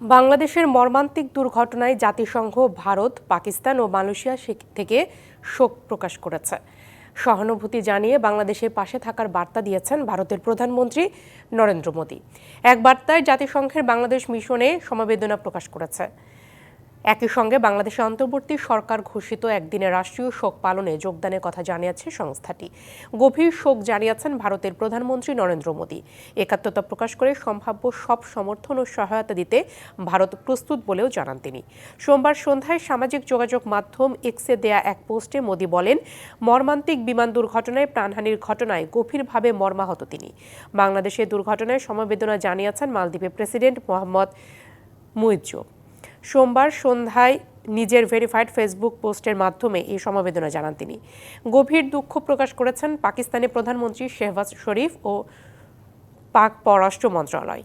বাংলাদেশের মর্মান্তিক দুর্ঘটনায় জাতিসংঘ, ভারত, পাকিস্তান ও মালয়েশিয়া থেকে শোক প্রকাশ করেছে। সহানুভূতি জানিয়ে বাংলাদেশের পাশে থাকার বার্তা দিয়েছেন ভারতের প্রধানমন্ত্রী নরেন্দ্র মোদী। এক বার্তায় জাতিসংঘের বাংলাদেশ মিশনে সমবেদনা প্রকাশ করেছে। একই সঙ্গে বাংলাদেশের অন্তর্বর্তী সরকার ঘোষিত একদিনের রাষ্ট্রীয় শোক পালনে যোগদানের কথা জানিয়েছে সংস্থাটি। গভীর শোক জানিয়েছেন ভারতের প্রধানমন্ত্রী নরেন্দ্র মোদী। একাত্মতা প্রকাশ করে সম্ভাব্য সব সমর্থন ও সহায়তা দিতে ভারত প্রস্তুত বলেও জানান তিনি। সোমবার সন্ধ্যায় সামাজিক যোগাযোগ মাধ্যম এক্সে দেয়া এক পোস্টে মোদী বলেন, মর্মান্তিক বিমান দুর্ঘটনায় প্রাণহানির ঘটনায় গভীরভাবে মর্মাহত তিনি। বাংলাদেশের দুর্ঘটনায় সমবেদনা জানিয়েছেন মালদ্বীপের প্রেসিডেন্ট মোহাম্মদ মুইজ্জো। সোমবার সন্ধ্যায় নিজের ভেরিফাইড ফেসবুক পোস্টের মাধ্যমে এই সমবেদনা জানান তিনি। গভীর দুঃখ প্রকাশ করেছেন পাকিস্তানের প্রধানমন্ত্রী শেহবাজ শরীফ ও পাক পররাষ্ট্র মন্ত্রণালয়।